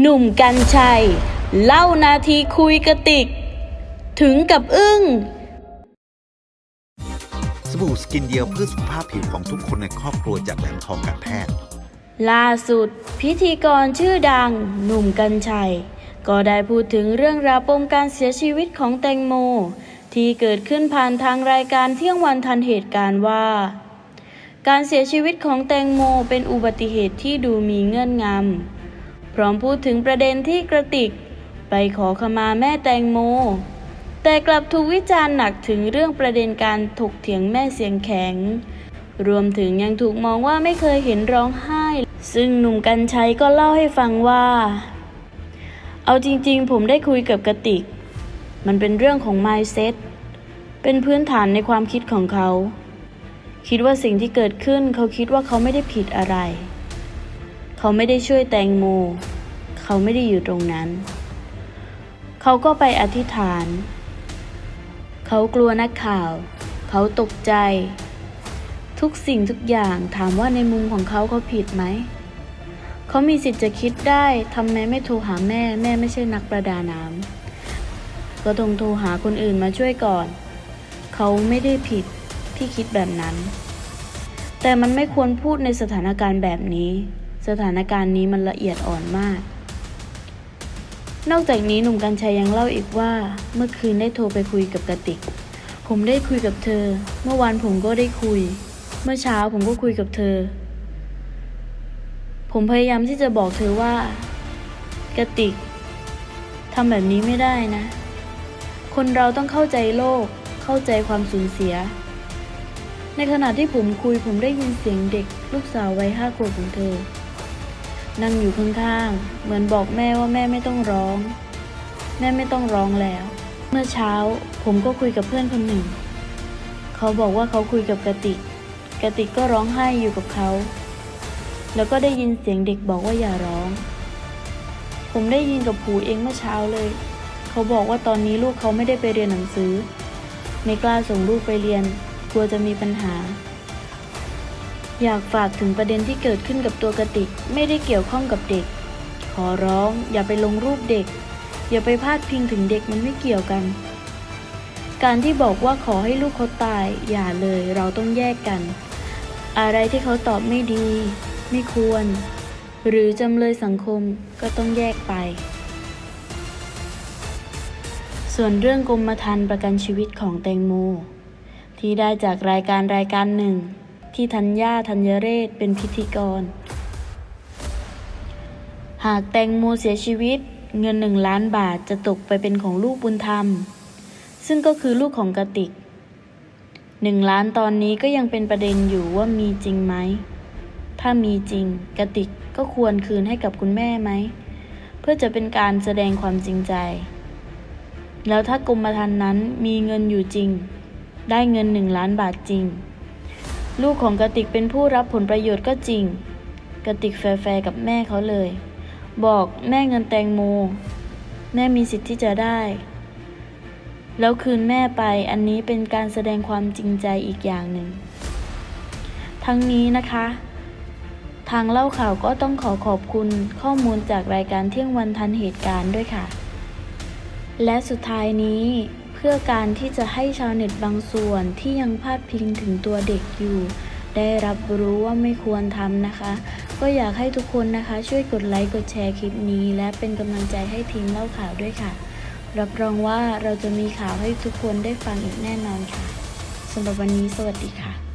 หนุ่มกัญชัย เล่านาทีคุยกระติก ถึงกับอึ้ง สบู่สกินเดียวเพื่อสุขภาพผิวของทุกคนในครอบครัวจากแหลมทองการแพทย์ ล่าสุด พิธีกรชื่อดัง หนุ่มกัญชัย ก็ได้พูดถึงเรื่องราวปมการเสียชีวิตของแตงโม ที่เกิดขึ้นผ่านทางรายการเที่ยงวันทันเหตุการณ์ว่า การเสียชีวิตของแตงโมเป็นอุบัติเหตุที่ดูมีเงื่อนงำพ ร้อมพูดถึงประเด็นที่กระติก ไปขอขมาแม่แตงโม แต่กลับถูกวิจารณ์หนักถึงเรื่องประเด็นการถกเถียงแม่เสียงแข็ง รวมถึงยังถูกมองว่าไม่เคยเห็นร้องไห้ ซึ่งหนุ่มกัญชัยก็เล่าให้ฟังว่า เอาจริงๆ ผมได้คุยกับกระติก มันเป็นเรื่องของ mindset เป็นพื้นฐานในความคิดของเขา คิดว่าสิ่งที่เกิดขึ้นเขาคิดว่าเขาไม่ได้ผิดอะไร เขาไม่ได้ช่วยแตงโม เขาไม่ได้อยู่ตรงนั้น เขาก็ไปอธิษฐาน เขากลัวนักข่าว เขาตกใจ ทุกสิ่งทุกอย่างถามว่าในมุมของเขาเขาผิดไหม เขามีสิทธิ์จะคิดได้ทำไมไม่โทรหาแม่ แม่ไม่ใช่นักประดาน้ำก็ต้องโทรหาคนอื่นมาช่วยก่อน เขาไม่ได้ผิดที่คิดแบบนั้น แต่มันไม่ควรพูดในสถานการณ์แบบนี้ สถานการณ์นี้มันละเอียดอ่อนมาก นอกจากนี้หนุ่มกัญชัยยังเล่าอีกว่า เมื่อคืนได้โทรไปคุยกับกระติก ผมได้คุยกับเธอ เมื่อวานผมก็ได้คุย เมื่อเช้าผมก็คุยกับเธอ ผมพยายามที่จะบอกเธอว่ากระติกทำแบบนี้ไม่ได้นะ คนเราต้องเข้าใจโลก เข้าใจความสูญเสีย ในขณะที่ผมคุยผมได้ยินเสียงเด็ก ลูกสาววัยห้าขวบของเธอ นั่งอยู่ข้างๆ เหมือนบอกแม่ว่าแม่ไม่ต้องร้อง แม่ไม่ต้องร้องแล้ว เมื่อเช้าผมก็คุยกับเพื่อนคนหนึ่ง เขาบอกว่าเขาคุยกับกระติกกระติกก็ร้องไห้อยู่กับเขา แล้วก็ได้ยินเสียงเด็กบอกว่าอย่าร้อง ผมได้ยินกับหูเองเมื่อเช้าเลย เขาบอกว่าตอนนี้ลูกเขาไม่ได้ไปเรียนหนังสือ ไม่กล้าส่งลูกไปเรียน กลัวจะมีปัญหา อยากฝากถึงประเด็นที่เกิดขึ้นกับตัวกะติกไม่ได้เกี่ยวข้องกับเด็ก ขอร้องอย่าไปลงรูปเด็ก อย่าไปพาดพิงถึงเด็กมันไม่เกี่ยวกัน การที่บอกว่าขอให้ลูกเขาตาย อย่าเลยเราต้องแยกกัน อะไรที่เขาตอบไม่ดี ไม่ควร หรือจำเลยสังคมก็ต้องแยกไป ส่วนเรื่องกรมธรรม์ประกันชีวิตของแตงโมที่ได้จากรายการรายการหนึ่ง ที่ธัญญาธัญเรศเป็นพิธีกร หากแตงโมเสียชีวิต เงินหนึ่งล้านบาทจะตกไปเป็นของลูกบุญธรรม ซึ่งก็คือลูกของกติกหนึ่งล้านตอนนี้ก็ยังเป็นประเด็นอยู่ว่ามีจริงไหม ถ้ามีจริงกติกก็ควรคืนให้กับคุณแม่ไหม เพื่อจะเป็นการแสดงความจริงใจ แล้วถ้ากรมธรรม์นั้นมีเงินอยู่จริง ได้เงินหนึ่งล้านบาทจริง ลูกของกติกเป็นผู้รับผลประโยชน์ก็จริง กติกแฟร์กับแม่เขาเลย บอกแม่เงินแตงโม แม่มีสิทธิ์ที่จะได้ แล้วคืนแม่ไปอันนี้เป็นการแสดงความจริงใจอีกอย่างหนึ่ง ทั้งนี้นะคะ ทางเล่าข่าวก็ต้องขอขอบคุณข้อมูลจากรายการเที่ยงวันทันเหตุการณ์ด้วยค่ะ และสุดท้ายนี้ พื่อการที่จะให้ชาวเน็ตบางส่วนที่ยังพาดพิงถึงตัวเด็กอยู่ ได้รับรู้ว่าไม่ควรทำนะคะ ก็อยากให้ทุกคนนะคะ ช่วยกดไลค์กดแชร์คลิปนี้ และเป็นกำลังใจให้ทีมเล่าข่าวด้วยค่ะ รับรองว่าเราจะมีข่าวให้ทุกคนได้ฟังอีกแน่นอนค่ะสำหรับวันนี้สวัสดีค่ะ